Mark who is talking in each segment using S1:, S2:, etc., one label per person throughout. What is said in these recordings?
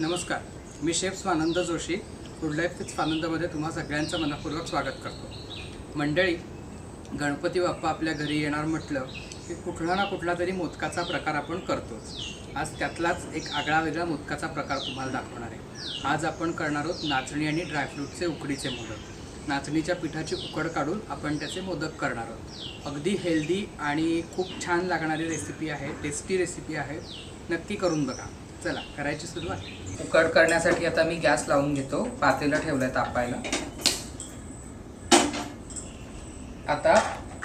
S1: नमस्कार. मी chef Swanand Joshi food life with स्वानंदमध्ये तुम्हा सगळ्यांचं मनपूर्वक स्वागत करतो. मंडळी गणपती बाप्पा आपल्या घरी येणार म्हटलं की कुठला ना कुठला तरी मोदकाचा प्रकार आपण करतोच. आज त्यातलाच एक आगळा वेगळा मोदकाचा प्रकार तुम्हाला दाखवणार आहे. आज आपण करणार आहोत नाचणी आणि ड्रायफ्रूटचे उकडीचे मोदक. नाचणीच्या पिठाची उकड काढून आपण त्याचे मोदक करणार आहोत. अगदी हेल्दी आणि खूप छान लागणारी रेसिपी आहे टेस्टी रेसिपी आहे. नक्की करून बघा. चला करायची सुरुवात. उकड करण्यासाठी आता मी गॅस लावून घेतो. पातेला ठेवलंय तापायला. आता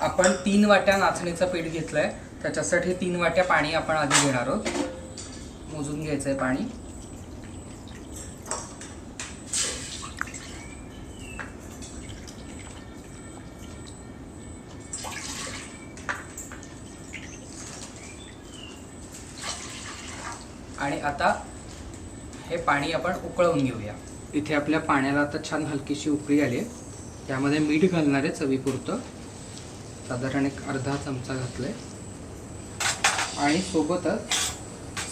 S1: आपण तीन वाट्या नाचणीचं पीठ घेतलंय. त्याच्यासाठी तीन वाट्या पाणी आपण आधी घेणार आहोत. मोजून घ्यायचंय पाणी. आणि आता हे पाणी आपण उकळवून घेऊया. इथे आपल्या पाण्याला आता छान हलकीशी उकळी आली आहे. त्यामध्ये मीठ घालणार आहे चवीपुरतं. साधारण एक अर्धा चमचा घातलाय. आणि सोबतच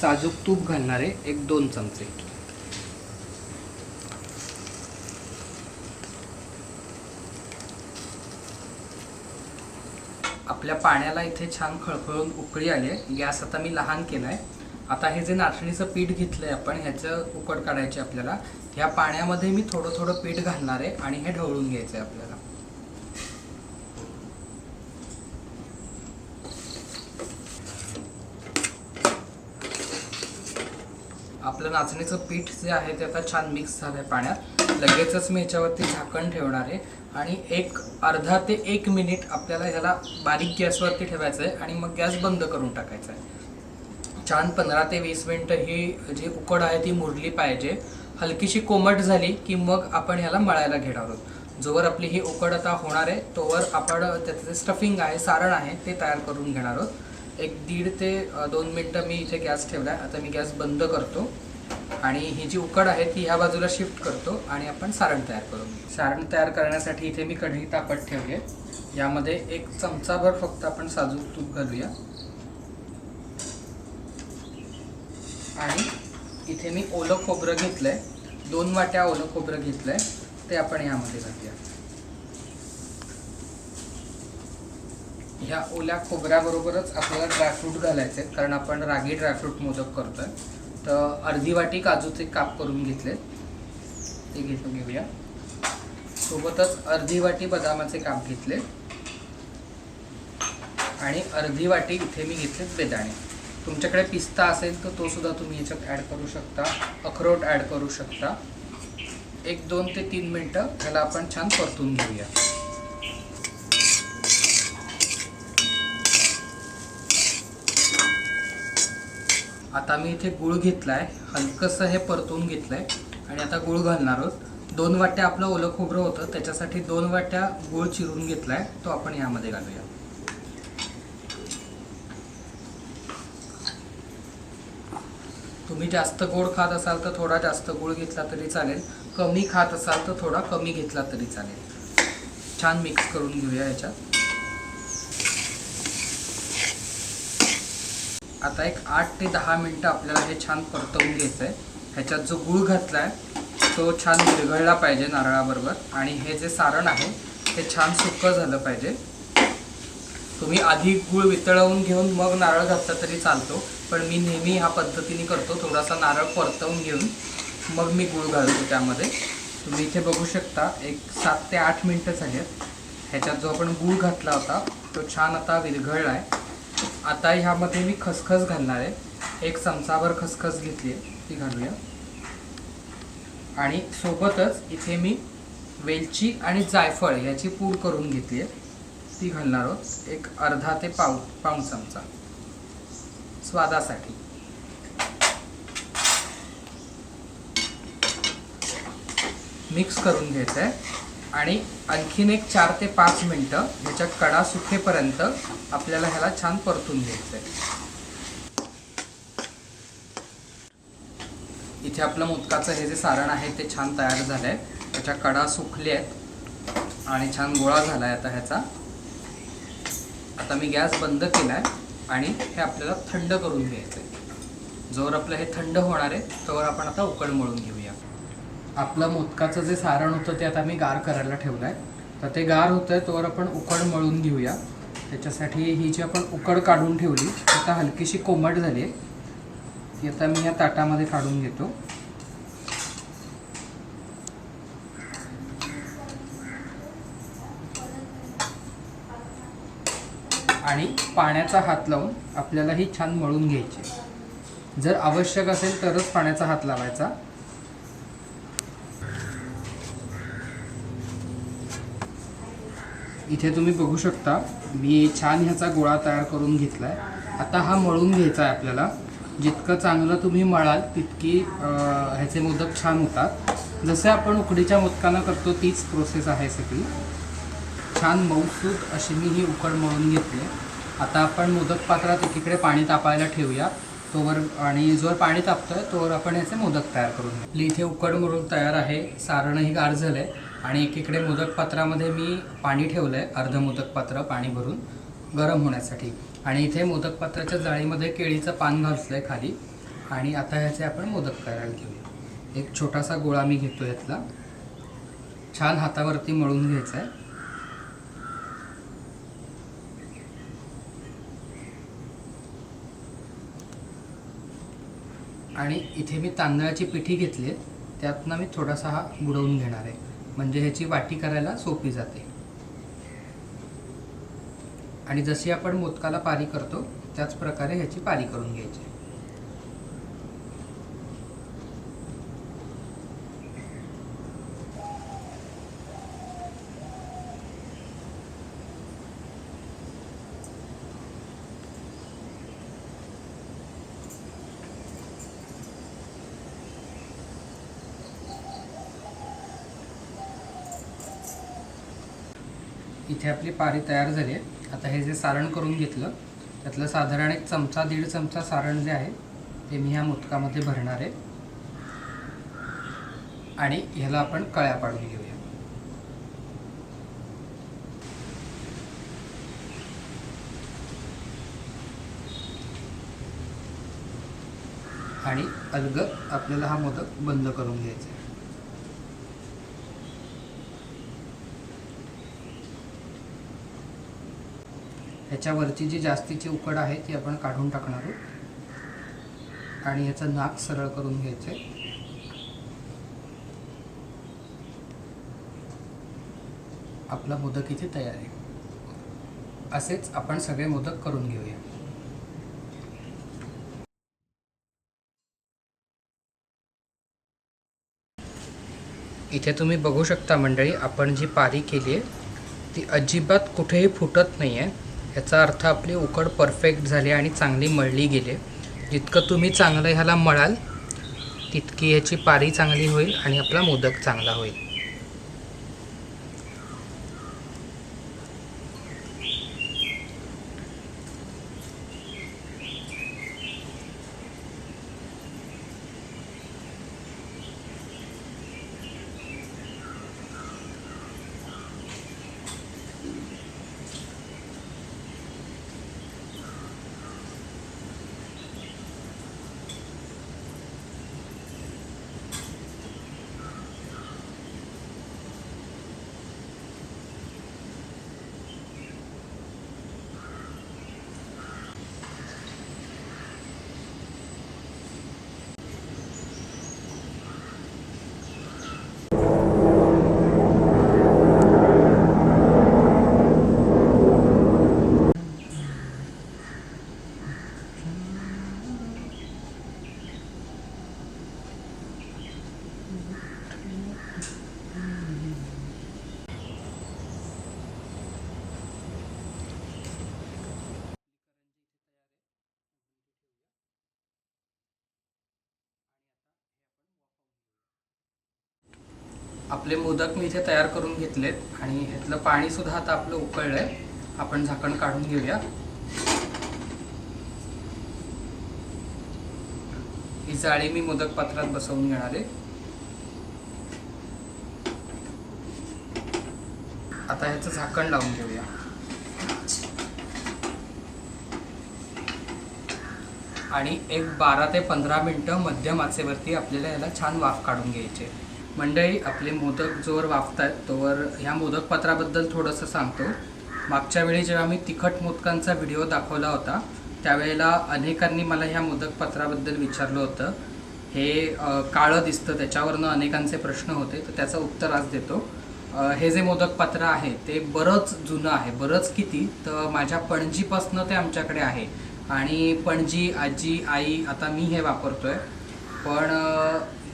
S1: साजूक तूप घालणार आहे एक दोन चमचे. आपल्या पाण्याला इथे छान खळखळून उकळी आली आहे. गॅस आता मी लहान केला आहे आता हे जे नाचणीचं पीठ घेतलंय आपण ह्याचं उकड काढायचे आपल्याला ह्या पाण्यामध्ये मी थोडं थोडं पीठ घालणार आहे आणि हे ढवळून घ्यायचं आहे आपल्याला. आपलं नाचणीचं पीठ जे आहे ते आता छान मिक्स झालंय पाण्यात. लगेचच मी ह्याच्यावरती झाकण ठेवणार आहे आणि एक अर्धा ते एक मिनिट आपल्याला ह्याला बारीक गॅसवरती ठेवायचं आहे आणि मग गॅस बंद करून टाकायचा आहे छान पंधरा ते वीस मिनटं ही जी उकड आहे ती मुरली पाहिजे. हलकीशी कोमट झाली की मग आपण ह्याला मळायला घेणार आहोत. जोवर आपली ही उकड आता होणार आहे तोवर आपण त्याचं जे स्टफिंग आहे सारण आहे ते तयार करून घेणार आहोत. एक दीड ते दोन मिनटं मी इथे गॅस ठेवला आहे. आता मी गॅस बंद करतो आणि ही जी उकड आहे ती ह्या बाजूला शिफ्ट करतो आणि आपण सारण तयार करू सारण तयार करण्यासाठी इथे मी कढई तापत ठेवली आहे. यामध्ये एक चमचाभर फक्त आपण साजूक तूप घालूया आणि इथे मी ओलं खोबरं घेतलंय. दोन वाट्या ओलं खोबरं घेतलंय. ते आपण यामध्ये घालूया. ह्या ओल्या खोबऱ्याबरोबरच आपल्याला ड्रायफ्रूट घालायचे आहेत, कारण आपण रागी ड्रायफ्रूट मोदक करतोय. तर अर्धी वाटी काजूचे काप करून घेतले ते घेतो घेऊया. सोबतच अर्धी वाटी बदामाचे काप घेतले आणि अर्धी वाटी इथे मी घेतलेत बेदाणे. तुमच्याकडे पिस्ता असेल तर तो सुद्धा तुम्ही याच्यात ॲड करू शकता. अखरोट ॲड करू शकता. एक दोन ते तीन मिनटं ह्याला आपण छान परतून घेऊया. आता मी इथे गुळ घेतलाय. हलकंसं हे परतून घेतलंय. आणि आता गुळ घालणार आहोत. दोन वाट्या आपलं ओलं खोबरं होतं. त्याच्यासाठी दोन वाट्या गुळ चिरून घेतलाय. तो आपण यामध्ये घालूया. तुम्ही जास्त गोड खात असाल तर थोडा जास्त गोड घेतला तरी चालेल. कमी खात असाल तर थोडा कमी घेतला तरी चालेल. छान मिक्स करून घेऊया याच्यात. आता एक आठ ते दहा मिनटं आपल्याला हे छान परतवून घ्यायचं आहे ह्याच्यात जो गुळ घातला आहे तो छान विरघळला पाहिजे नारळाबरोबर. आणि हे जे सारण आहे ते छान सुक्कं झालं पाहिजे. तुम्ही आधी गूळ वितळवून घेऊन मग नारळ घातला तरी चालतो. पण मी नेहमी ह्या पद्धतीने करतो. थोडासा नारळ परतवून घेऊन मग मी गूळ घालतो त्यामध्ये. तुम्ही इथे बघू शकता एक सात ते आठ मिनटं झाली आहेत ह्याच्यात जो आपण गूळ घातला होता तो छान आता विरघळला आहे आता ह्यामध्ये मी खसखस घालणार आहे. एक चमचाभर खसखस घेतली आहे ती घालूया. आणि सोबतच इथे मी वेलची आणि जायफळ ह्याची पूड करून घेतली आहे. ती घालणार आहोत. एक अर्धा ते पाव पाऊण चमचा. स्वादासाठी. मिक्स करून घ्यायचं आहे आणि आणखीन एक चार ते पाच मिनटं ह्याच्या कडा सुखेपर्यंत आपल्याला ह्याला छान परतून घ्यायचं आहे इथे आपलं मोदकाचं हे जे सारण आहे ते छान तयार झालं आहे त्याच्या कडा सुकले आहेत आणि छान गोळा झाला आहे आता ह्याचा. आता मी गॅस बंद केला आहे आणि हे आपल्याला थंड करून घ्यायचं आहे जोवर आपलं हे थंड होणार आहे तोवर आपण आता उकड मळून घेऊया. आपलं मोदकाचं जे सारण होतं ते आता मी गार करायला ठेवलं आहे तर ते गार होतं आहे तोवर आपण उकड मळून घेऊया. त्याच्यासाठी ही जी आपण उकड काढून ठेवली आता हलकीशी कोमट झाली आहे. ती आता मी या ताटामध्ये काढून घेतो. आणि पाण्याचा हात लावून आपल्याला ही छान मळून घ्यायची. जर आवश्यक असेल तरच पाण्याचा हात लावायचा. इथे तुम्ही बघू शकता मी छान ह्याचा गोळा तयार करून घेतला आहे आता हा मळून घ्यायचा आहे आपल्याला. जितकं चांगलं तुम्ही मळाल तितकी ह्याचे मोदक छान होतात. जसे आपण उकडीच्या मोदकांना करतो तीच प्रोसेस आहे सगळी. छान मऊसूत अशी मी ही उकड मळून घेतली. आता आपण मोदक पात्रात एकीकडे पाणी तापायला ठेवूया. तोवर आणि जोवर पाणी तापतोय तोवर आपण याचे मोदक तयार करून घेऊ. इथे उकड मळून तयार आहे सारणही गार झालं आहे आणि एकीकडे मोदक पात्रामध्ये मी पाणी ठेवलं आहे अर्ध मोदक पात्र पाणी भरून गरम होण्यासाठी. आणि इथे मोदक पात्राच्या जाळीमध्ये केळीचं पान घातलं आहे खाली. आणि आता ह्याचे आपण मोदक करायला घेऊया एक छोटासा गोळा मी घेतो यातला. छान हातावरती मळून घ्यायचा आहे आणि इथे मी तांदळाची पिठी घेतली आहे. त्यातनं मी थोडासा हा बुडवून घेणार आहे. म्हणजे ह्याची वाटी करायला सोपी जाते. आणि जशी आपण मोदकाला पारी करतो त्याच प्रकारे ह्याची पारी करून घ्यायची. इथे आपली पारी तयार झाली आहे. आता हे जे सारण करून घेतलं त्यातलं साधारण एक चमचा दीड चमचा सारण जे आहे ते मी ह्या मोदकामध्ये भरणार आहे. आणि ह्याला आपण कळ्या पाडून घेऊया. आणि अलगद आपल्याला हा मोदक बंद करून घ्यायचा आहे. ह्याच्यावरची जी जास्तीची उकड आहे ती आपण काढून टाकणार आहोत. आणि ह्याचं नाक सरळ करून घ्यायचं आहे आपला मोदक इथे तयार आहे. असेच आपण सगळे मोदक करून घेऊया. इथे तुम्ही बघू शकता मंडळी आपण जी पारी केली आहे ती अजिबात कुठेही फुटत नाही आहे याचा अर्थ आपली उकड परफेक्ट झाली आणि चांगली मळली गेली. जितकं तुम्ही चांगलं ह्याला मळाल तितकी ह्याची पारी चांगली होईल आणि आपला मोदक चांगला होईल. आपले मोदक मी इथे तयार करून घेतलेत आणि ह्यातलं पाणी सुद्धा आता आपलं उकळलंय. आपण झाकण काढून घेऊया. ही जाळी मी मोदक पात्रात बसवून घेणार आहे. आता ह्याचं झाकण लावून घेऊया. आणि एक बारा ते पंधरा मिनटं मध्यम आचेवरती आपल्याला याला छान वाफ काढून घ्यायचे मंडळी आपले मोदक जोवर वाफतात तोवर ह्या मोदकपत्राबद्दल थोडंसं सांगतो. मागच्या वेळी जेव्हा मी तिखट मोदकांचा व्हिडिओ दाखवला होता त्यावेळेला अनेकांनी मला ह्या मोदकपत्राबद्दल विचारलं होतं. हे काळं दिसतं त्याच्यावरनं अनेकांचे प्रश्न होते तर त्याचं उत्तर आज देतो. हे जे मोदकपत्र आहे ते बरंच जुनं आहे. बरंच किती? तर माझ्या पणजीपासनं ते आमच्याकडे आहे. आणि पणजी आजी आई आता मी हे वापरतो आहे पण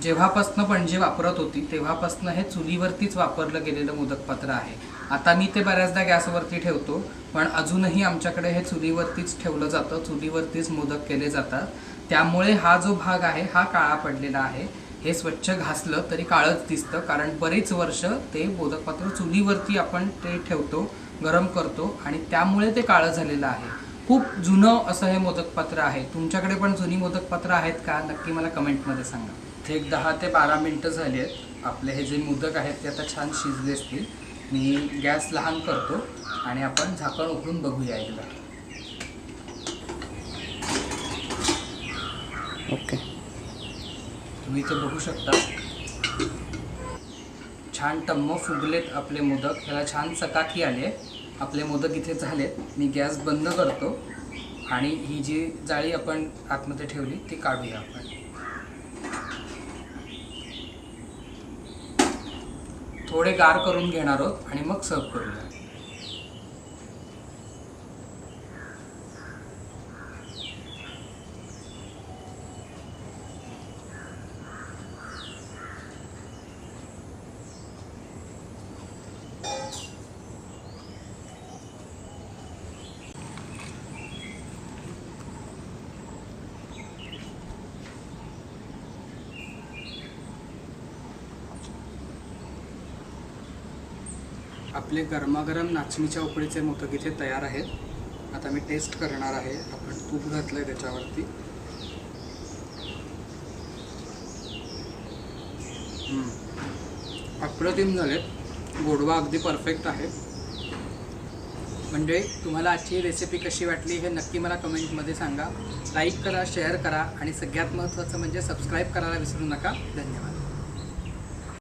S1: जेव्हापासनं पणजी वापरत होती तेव्हापासनं हे चुलीवरतीच वापरलं गेलेलं मोदकपात्र आहे. आता मी ते बऱ्याचदा गॅसवरती ठेवतो पण अजूनही आमच्याकडे हे चुलीवरतीच ठेवलं जातं चुलीवरतीच मोदक केले जातात. त्यामुळे हा जो भाग आहे हा काळा पडलेला आहे. हे स्वच्छ घासलं तरी काळंच दिसतं कारण बरेच वर्ष ते मोदकपात्र चुलीवरती आपण ते ठेवतो गरम करतो आणि त्यामुळे ते काळं झालेलं आहे. खूप जुनं असं हे मोदकपात्र आहे. तुमच्याकडे पण जुनी मोदकपात्र आहेत का? नक्की मला कमेंटमध्ये सांगा. ते एक दहा ते बारा मिनटं झाली आहेत. आपले हे जे मोदक आहेत ते आता छान शिजले असतील. मी गॅस लहान करतो आणि आपण झाकण उघडून बघूया एकदा.
S2: ओके.
S1: तुम्ही इथे बघू शकता. छान टम्म फुगलेत आपले मोदक. ह्याला छान चकाकी आली आपले मोदक इथे झालेत. मी गॅस बंद करतो आणि ही जी जाळी आपण आतमध्ये ठेवली ती काढूया आपण. थोडे गार करून घेणार आहोत आणि मग सर्व करूया. आपले गरमागरम नाचणीच्या उकडीचे मोदक इथे तयार आहेत. आता मी टेस्ट करणार आहे. आपण तूप घातलंय त्याच्यावरती. अप्रतिम झालेत. गोडवा अगदी परफेक्ट आहे. म्हणजे तुम्हाला आजची रेसिपी कशी वाटली हे नक्की मला कमेंटमध्ये सांगा. लाईक करा शेअर करा आणि सगळ्यात महत्त्वाचं म्हणजे सबस्क्राईब करायला विसरू नका. धन्यवाद.